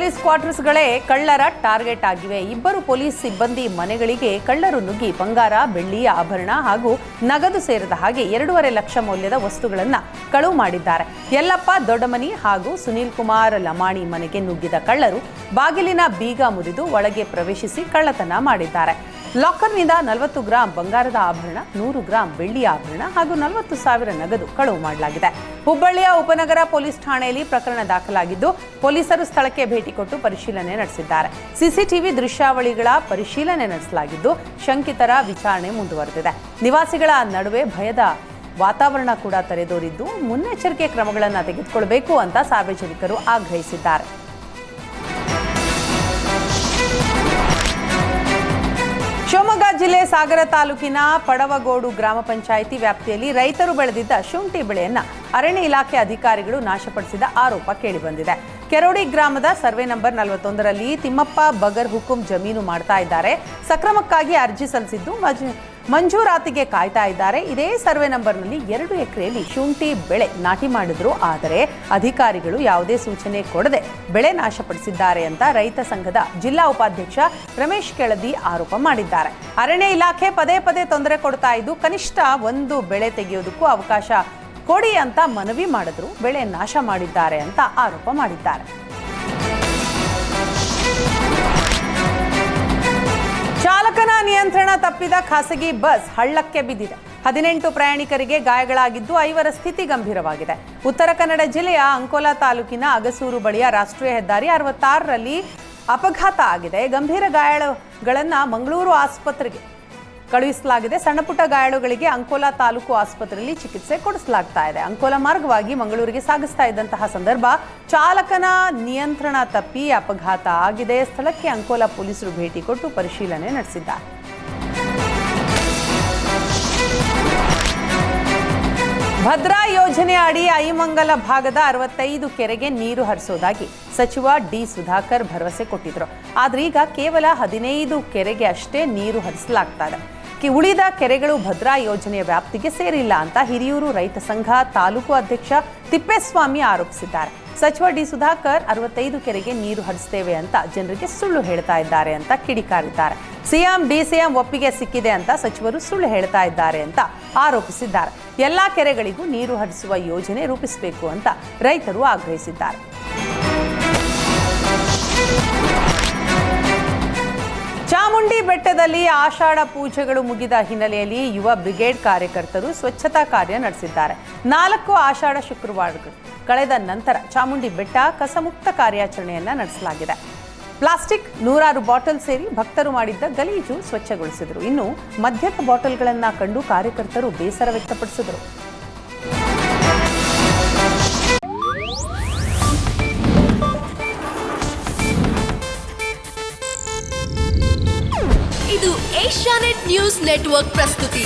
Police ಕ್ವಾರ್ಟರ್ಸ್ಗಳೇ ಕಳ್ಳರ target ಆಗಿವೆ. ಇಬ್ಬರು ಪೊಲೀಸ್ ಸಿಬ್ಬಂದಿ ಮನೆಗಳಿಗೆ ಕಳ್ಳರು ನುಗ್ಗಿ ಬಂಗಾರ, ಬೆಳ್ಳಿಯ ಆಭರಣ ಹಾಗೂ ನಗದು ಸೇರಿದ ಹಾಗೆ ಎರಡೂವರೆ ಲಕ್ಷ ಮೌಲ್ಯದ ವಸ್ತುಗಳನ್ನು ಕಳುವು ಮಾಡಿದ್ದಾರೆ. ಯಲ್ಲಪ್ಪ ದೊಡ್ಡಮನಿ ಹಾಗೂ ಸುನೀಲ್ ಕುಮಾರ್ ಲಮಾಣಿ ಮನೆಗೆ ನುಗ್ಗಿದ ಕಳ್ಳರು ಬಾಗಿಲಿನ ಬೀಗ ಮುರಿದು ಒಳಗೆ ಪ್ರವೇಶಿಸಿ ಕಳ್ಳತನ ಮಾಡಿದ್ದಾರೆ. ಲಾಕರ್ನಿಂದ ನಲವತ್ತು ಗ್ರಾಂ ಬಂಗಾರದ ಆಭರಣ, ನೂರು ಗ್ರಾಂ ಬೆಳ್ಳಿ ಆಭರಣ ಹಾಗೂ ನಲವತ್ತು ಸಾವಿರ ನಗದು ಕಳವು ಮಾಡಲಾಗಿದೆ. ಹುಬ್ಬಳ್ಳಿಯ ಉಪನಗರ ಪೊಲೀಸ್ ಠಾಣೆಯಲ್ಲಿ ಪ್ರಕರಣ ದಾಖಲಾಗಿದ್ದು, ಪೊಲೀಸರು ಸ್ಥಳಕ್ಕೆ ಭೇಟಿ ಕೊಟ್ಟು ಪರಿಶೀಲನೆ ನಡೆಸಿದ್ದಾರೆ. ಸಿಸಿಟಿವಿ ದೃಶ್ಯಾವಳಿಗಳ ಪರಿಶೀಲನೆ ನಡೆಸಲಾಗಿದ್ದು, ಶಂಕಿತರ ವಿಚಾರಣೆ ಮುಂದುವರೆದಿದೆ. ನಿವಾಸಿಗಳ ನಡುವೆ ಭಯದ ವಾತಾವರಣ ಕೂಡ ತಲೆದೋರಿದ್ದು, ಮುನ್ನೆಚ್ಚರಿಕೆ ಕ್ರಮಗಳನ್ನು ತೆಗೆದುಕೊಳ್ಳಬೇಕು ಅಂತ ಸಾರ್ವಜನಿಕರು ಆಗ್ರಹಿಸಿದ್ದಾರೆ. ಶಿವಮೊಗ್ಗ ಜಿಲ್ಲೆ ಸಾಗರ ತಾಲೂಕಿನ ಪಡವಗೋಡು ಗ್ರಾಮ ಪಂಚಾಯಿತಿ ವ್ಯಾಪ್ತಿಯಲ್ಲಿ ರೈತರು ಬೆಳೆದಿದ್ದ ಶುಂಠಿ ಬೆಳೆಯನ್ನ ಅರಣ್ಯ ಇಲಾಖೆ ಅಧಿಕಾರಿಗಳು ನಾಶಪಡಿಸಿದ ಆರೋಪ ಕೇಳಿಬಂದಿದೆ. ಕೆರೋಡಿ ಗ್ರಾಮದ ಸರ್ವೆ ನಂಬರ್ ನಲವತ್ತೊಂದರಲ್ಲಿ ತಿಮ್ಮಪ್ಪ ಬಗರ್ ಹುಕುಂ ಜಮೀನು ಮಾಡ್ತಾ ಇದ್ದಾರೆ. ಸಕ್ರಮಕ್ಕಾಗಿ ಅರ್ಜಿ ಸಲ್ಲಿಸಿದ್ದು ಮಂಜೂರಾತಿಗೆ ಕಾಯ್ತಾ ಇದ್ದಾರೆ. ಇದೇ ಸರ್ವೆ ನಂಬರ್ನಲ್ಲಿ ಎರಡು ಎಕರೆಯಲ್ಲಿ ಶುಂಠಿ, ಬೆಳೆ ನಾಟಿ ಮಾಡಿದ್ರು. ಆದರೆ ಅಧಿಕಾರಿಗಳು ಯಾವುದೇ ಸೂಚನೆ ಕೊಡದೆ ಬೆಳೆ ನಾಶಪಡಿಸಿದ್ದಾರೆ ಅಂತ ರೈತ ಸಂಘದ ಜಿಲ್ಲಾ ಉಪಾಧ್ಯಕ್ಷ ರಮೇಶ್ ಕೆಳದಿ ಆರೋಪ ಮಾಡಿದ್ದಾರೆ. ಅರಣ್ಯ ಇಲಾಖೆ ಪದೇ ಪದೇ ತೊಂದರೆ ಕೊಡ್ತಾ ಇದ್ದು, ಕನಿಷ್ಠ ಒಂದು ಬೆಳೆ ತೆಗೆಯೋದಕ್ಕೂ ಅವಕಾಶ ಕೊಡಿ ಅಂತ ಮನವಿ ಮಾಡಿದ್ರು. ಬೆಳೆ ನಾಶ ಮಾಡಿದ್ದಾರೆ ಅಂತ ಆರೋಪ ಮಾಡಿದ್ದಾರೆ. ತಪ್ಪಿದ ಖಾಸಗಿ ಬಸ್ ಹಳ್ಳಕ್ಕೆ ಬಿದ್ದಿದೆ. ಹದಿನೆಂಟು ಪ್ರಯಾಣಿಕರಿಗೆ ಗಾಯಗಳಾಗಿದ್ದು ಐವರ ಸ್ಥಿತಿ ಗಂಭೀರವಾಗಿದೆ. ಉತ್ತರ ಕನ್ನಡ ಜಿಲ್ಲೆಯ ಅಂಕೋಲಾ ತಾಲೂಕಿನ ಅಗಸೂರು ಬಳಿಯ ರಾಷ್ಟ್ರೀಯ ಹೆದ್ದಾರಿ ಅರವತ್ತಾರರಲ್ಲಿ ಅಪಘಾತ ಆಗಿದೆ. ಗಂಭೀರ ಗಾಯಗಳನ್ನ ಮಂಗಳೂರು ಆಸ್ಪತ್ರೆಗೆ ಕಳುಹಿಸಲಾಗಿದೆ. ಸಣ್ಣಪುಟ್ಟ ಗಾಯಾಳುಗಳಿಗೆ ಅಂಕೋಲಾ ತಾಲೂಕು ಆಸ್ಪತ್ರೆಯಲ್ಲಿ ಚಿಕಿತ್ಸೆ ಕೊಡಿಸಲಾಗ್ತಾ ಇದೆ. ಅಂಕೋಲಾ ಮಾರ್ಗವಾಗಿ ಮಂಗಳೂರಿಗೆ ಸಾಗಿಸ್ತಾ ಇದ್ದಂತಹ ಸಂದರ್ಭ ಚಾಲಕನ ನಿಯಂತ್ರಣ ತಪ್ಪಿ ಅಪಘಾತ ಆಗಿದೆ. ಸ್ಥಳಕ್ಕೆ ಅಂಕೋಲಾ ಪೊಲೀಸರು ಭೇಟಿ ಕೊಟ್ಟು ಪರಿಶೀಲನೆ ನಡೆಸಿದ್ದಾರೆ. ಭದ್ರಾ ಯೋಜನೆ ಅಡಿ ಐಮಂಗಲ ಭಾಗದ ಅರವತ್ತೈದು ಕೆರೆಗೆ ನೀರು ಹರಿಸೋದಾಗಿ ಸಚಿವ ಡಿ ಸುಧಾಕರ್ ಭರವಸೆ ಕೊಟ್ಟಿದ್ರು. ಆದ್ರೆ ಈಗ ಕೇವಲ ಹದಿನೈದು ಕೆರೆಗೆ ಅಷ್ಟೇ ನೀರು ಹರಿಸಲಾಗ್ತಾ ಇದೆ. ಉಳಿದ ಕೆರೆಗಳು ಭದ್ರಾ ಯೋಜನೆಯ ವ್ಯಾಪ್ತಿಗೆ ಸೇರಿಲ್ಲ ಅಂತ ಹಿರಿಯೂರು ರೈತ ಸಂಘ ತಾಲೂಕು ಅಧ್ಯಕ್ಷ ತಿಪ್ಪೇಸ್ವಾಮಿ ಆರೋಪಿಸಿದ್ದಾರೆ. ಸಚಿವ ಡಿ ಸುಧಾಕರ್ ಅರವತ್ತೈದು ಕೆರೆಗೆ ನೀರು ಹರಿಸ್ತೇವೆ ಅಂತ ಜನರಿಗೆ ಸುಳ್ಳು ಹೇಳ್ತಾ ಇದ್ದಾರೆ ಅಂತ ಕಿಡಿಕಾರಿದ್ದಾರೆ. ಸಿಎಂ ಡಿಸಿಎಂ ಒಪ್ಪಿಗೆ ಸಿಕ್ಕಿದೆ ಅಂತ ಸಚಿವರು ಸುಳ್ಳು ಹೇಳ್ತಾ ಇದ್ದಾರೆ ಅಂತ ಆರೋಪಿಸಿದ್ದಾರೆ. ಎಲ್ಲಾ ಕೆರೆಗಳಿಗೂ ನೀರು ಹರಿಸುವ ಯೋಜನೆ ರೂಪಿಸಬೇಕು ಅಂತ ರೈತರು ಆಗ್ರಹಿಸಿದ್ದಾರೆ. ಚಾಮುಂಡಿ ಬೆಟ್ಟದಲ್ಲಿ ಆಷಾಢ ಪೂಜೆಗಳು ಮುಗಿದ ಹಿನ್ನೆಲೆಯಲ್ಲಿ ಯುವ ಬ್ರಿಗೇಡ್ ಕಾರ್ಯಕರ್ತರು ಸ್ವಚ್ಛತಾ ಕಾರ್ಯ ನಡೆಸಿದ್ದಾರೆ. ನಾಲ್ಕು ಆಷಾಢ ಶುಕ್ರವಾರಗಳು ಕಳೆದ ನಂತರ ಚಾಮುಂಡಿ ಬೆಟ್ಟ ಕಸಮುಕ್ತ ಕಾರ್ಯಾಚರಣೆಯನ್ನ ನಡೆಸಲಾಗಿದೆ. ಪ್ಲಾಸ್ಟಿಕ್ ನೂರಾರು ಬಾಟಲ್ ಸೇರಿ ಭಕ್ತರು ಮಾಡಿದ್ದ ಗಲೀಜು ಸ್ವಚ್ಛಗೊಳಿಸಿದರು. ಇನ್ನು ಮದ್ಯದ ಬಾಟಲ್ಗಳನ್ನು ಕಂಡು ಕಾರ್ಯಕರ್ತರು ಬೇಸರ ವ್ಯಕ್ತಪಡಿಸಿದರು. ಇದು ಏಷ್ಯಾನೆಟ್ ನ್ಯೂಸ್ ನೆಟ್ವರ್ಕ್ ಪ್ರಸ್ತುತಿ.